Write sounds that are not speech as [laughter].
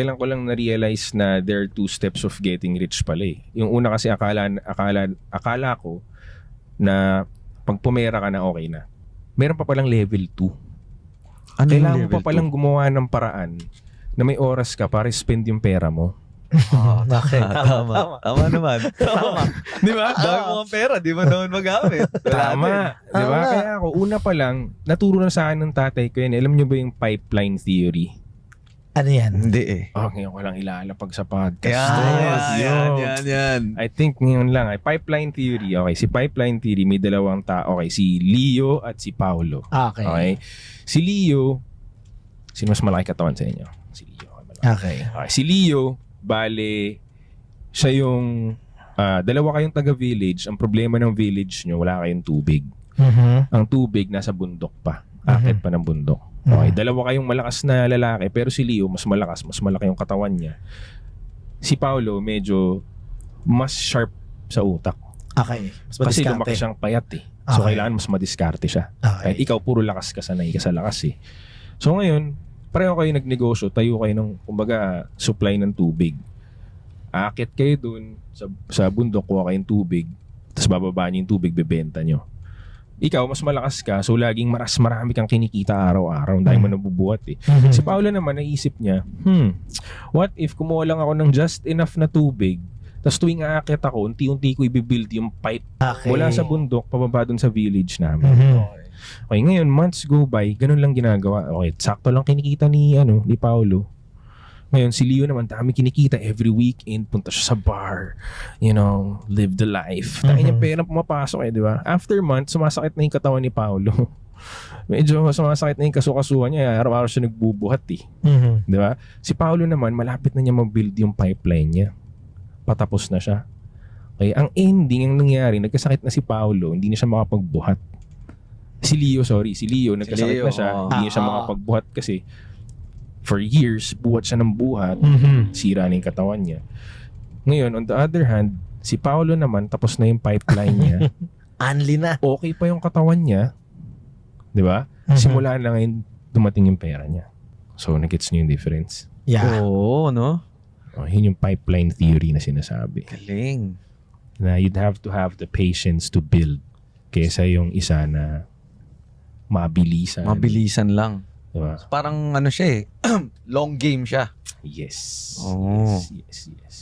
Kailan ko lang na-realize na there are two steps of getting rich pala eh. Yung una kasi akala, akala, akala ko na pag pumera ka na okay na. Meron pa palang level 2. Ano Kailangan mo pa palang gumawa ng paraan na may oras ka para spend yung pera mo. Oh. [laughs] Ah, [laughs] tama. Tama naman. [laughs] Tama. Di ba? Dami mo ang pera, di mo naman magamit. Tama. Di ba? Tama. Kaya ako, una pa lang, naturo na sa akin ng tatay ko yun. Alam niyo ba yung pipeline theory? Ano yan? Hindi eh. Oh, ngayon ko lang ilalapag sa podcast. Yan, to. yan, yan, yan, yan. I think ngayon lang ay pipeline theory. Okay, si pipeline theory may dalawang tao. Okay, si Leo at si Paolo. Okay. Okay. Si Leo, sino mas malaki katawan sa inyo? Si Leo. okay, malaki. Okay. Okay, si Leo, bale, siya yung ah, dalawa kayong taga-village. Ang problema ng village nyo, wala kayong tubig. Mhm. Ang tubig nasa bundok pa. Akit pa ng bundok. Okay, dalawa kayong malakas na lalaki pero si Leo mas malakas, mas malaki yung katawan niya. Si Paolo medyo mas sharp sa utak. Okay. Mas Kasi madiskarte. lumaki siyang payat eh. So Okay. kailangan mas madiskarte siya. Okay. Kahit ikaw puro lakas ka sanay ka sa lakas eh. So ngayon, pareho kayo nagnegosyo, tayo kayo ng kumbaga supply ng tubig. Akit kayo dun sa, sa bundok, kuha kayong tubig, tapos bababa niyo yung tubig, bebenta nyo. Ikaw, mas malakas ka, so laging maras marami kang kinikita araw-araw, dahil mo nabubuhat eh. Mhm. Si Paolo naman, naisip niya, hmm, what if kumuha lang ako ng just enough na tubig, tapos tuwing aakit ako, unti-unti ko i-build yung pipe Okay. mula sa bundok, pababa dun sa village namin. Mhm. Okay, ngayon, months go by, ganun lang ginagawa. Okay, sakto lang kinikita ni, ano, ni Paolo. Ngayon, si Leo naman, dami kinikita every weekend, punta siya sa bar, you know, live the life. Dahil niya Mhm. pera pumapasok eh, di ba? After months, sumasakit na yung katawan ni Paolo. [laughs] Medyo sumasakit na yung kasukasuhan niya, araw-araw siya nagbubuhat eh. Mhm. Di ba? Si Paolo naman, malapit na niya mag-build yung pipeline niya. Patapos na siya. Okay, ang ending, ang nangyari, nagkasakit na si Paolo, hindi na siya makapagbuhat. Si Leo, sorry, si Leo, nagkasakit Leo, na siya, oo. hindi na siya Ah. makapagbuhat kasi for years, buhat siya ng buhat, Mhm. sira na yung katawan niya. Ngayon, on the other hand, si Paolo naman, tapos na yung pipeline niya, [laughs] Anli na. okay pa yung katawan niya, di ba? Mhm. Simula na ngayon, dumating yung pera niya. So, nagets niyo yung difference? Yeah. Oo, no? Oh, yun yung pipeline theory na sinasabi. Galing. Na you'd have to have the patience to build kesa yung isa na mabilisan. Mabilisan lang. Diba? Parang ano siya eh, [clears throat] long game siya. Yes. Oh. Yes, yes, yes.